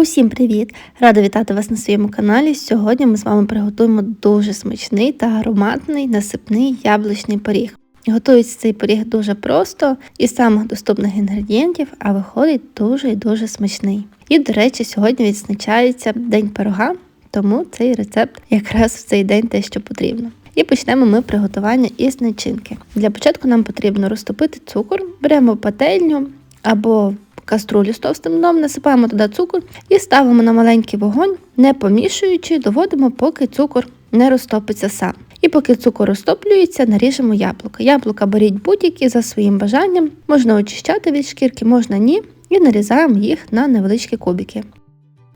Усім привіт! Рада вітати вас на своєму каналі. Сьогодні ми з вами приготуємо дуже смачний та ароматний насипний яблучний пиріг. Готується цей пиріг дуже просто із самих доступних інгредієнтів, а виходить дуже і дуже смачний. І, до речі, сьогодні відзначається День пирога, тому цей рецепт якраз в цей день те, що потрібно. І почнемо ми приготування із начинки. Для початку нам потрібно розтопити цукор, беремо пательню або каструлю з товстим дном, насипаємо туди цукор і ставимо на маленький вогонь, не помішуючи, доводимо, поки цукор не розтопиться сам. І поки цукор розтоплюється, наріжемо яблука. Яблука беріть будь-які за своїм бажанням, можна очищати від шкірки, можна ні, і нарізаємо їх на невеличкі кубики.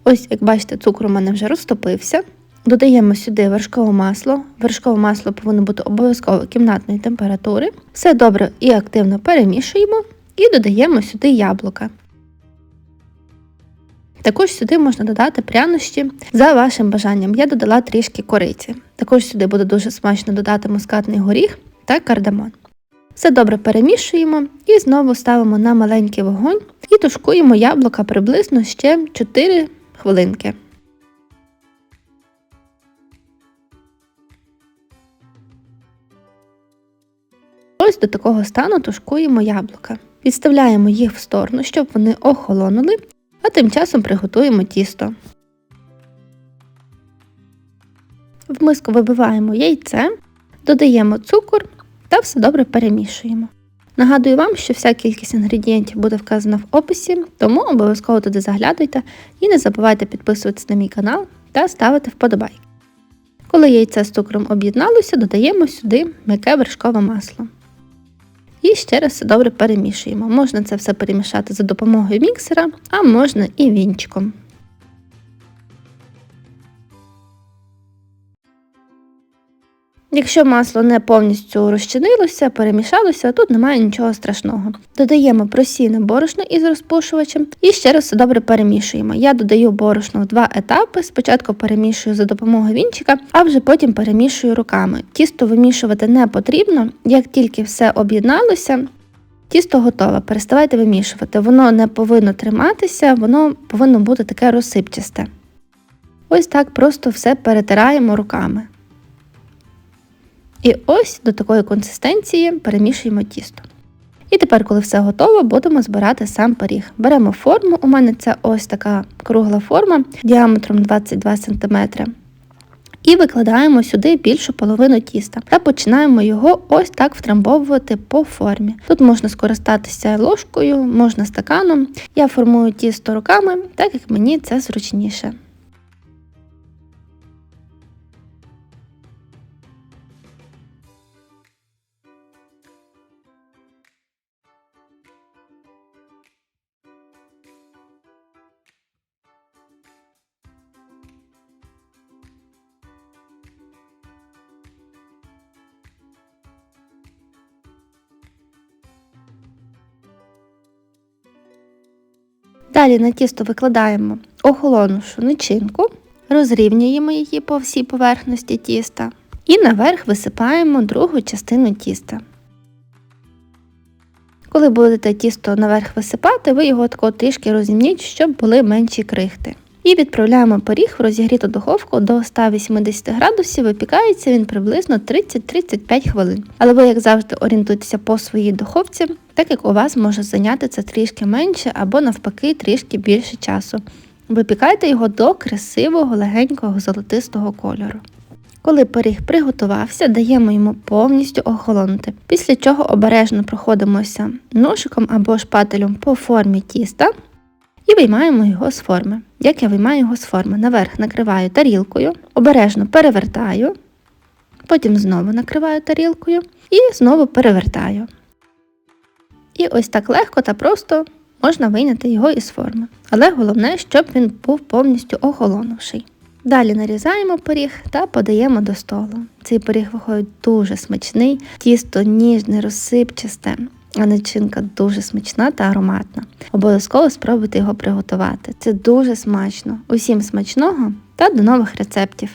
Ось, як бачите, цукор у мене вже розтопився. Додаємо сюди вершкове масло. Вершкове масло повинно бути обов'язково кімнатної температури. Все добре і активно перемішуємо і додаємо сюди яблука. Також сюди можна додати прянощі за вашим бажанням. Я додала трішки кориці. Також сюди буде дуже смачно додати мускатний горіх та кардамон. Все добре перемішуємо і знову ставимо на маленький вогонь і тушкуємо яблука приблизно ще 4 хвилинки. Ось до такого стану тушкуємо яблука. Відставляємо їх в сторону, щоб вони охолонули, а тим часом приготуємо тісто. В миску вибиваємо яйце, додаємо цукор та все добре перемішуємо. Нагадую вам, що вся кількість інгредієнтів буде вказана в описі, тому обов'язково туди заглядуйте і не забувайте підписуватися на мій канал та ставити вподобайки. Коли яйце з цукром об'єдналося, додаємо сюди м'яке вершкове масло. І ще раз все добре перемішуємо. Можна це все перемішати за допомогою міксера, а можна і вінчиком. Якщо масло не повністю розчинилося, перемішалося, тут немає нічого страшного. Додаємо просійне борошно із розпушувачем і ще раз все добре перемішуємо. Я додаю борошно в два етапи. Спочатку перемішую за допомогою вінчика, а вже потім перемішую руками. Тісто вимішувати не потрібно, як тільки все об'єдналося. Тісто готове, переставайте вимішувати. Воно не повинно триматися, воно повинно бути таке розсипчасте. Ось так просто все перетираємо руками. І ось до такої консистенції перемішуємо тісто. І тепер, коли все готово, будемо збирати сам пиріг. Беремо форму, у мене це ось така кругла форма діаметром 22 см. І викладаємо сюди більшу половину тіста та починаємо його ось так втрамбовувати по формі. Тут можна скористатися ложкою, можна стаканом. Я формую тісто руками, так як мені це зручніше. Далі на тісто викладаємо охолонушу начинку, розрівнюємо її по всій поверхності тіста і наверх висипаємо другу частину тіста. Коли будете тісто наверх висипати, ви його тако трішки розімніть, щоб були менші крихти. І відправляємо пиріг в розігріту духовку до 180 градусів, випікається він приблизно 30-35 хвилин. Але ви, як завжди, орієнтуйтеся по своїй духовці, так як у вас може зайняти це трішки менше або навпаки трішки більше часу. Випікайте його до красивого легенького золотистого кольору. Коли пиріг приготувався, даємо йому повністю охолонути, після чого обережно проходимося ножиком або шпателем по формі тіста і виймаємо його з форми. Як я виймаю його з форми? Наверх накриваю тарілкою, обережно перевертаю, потім знову накриваю тарілкою і знову перевертаю. І ось так легко та просто можна вийняти його із форми. Але головне, щоб він був повністю охолонувший. Далі нарізаємо пиріг та подаємо до столу. Цей пиріг виходить дуже смачний, тісто ніжне, розсипчасте, а начинка дуже смачна та ароматна. Обов'язково спробуйте його приготувати. Це дуже смачно. Усім смачного та до нових рецептів!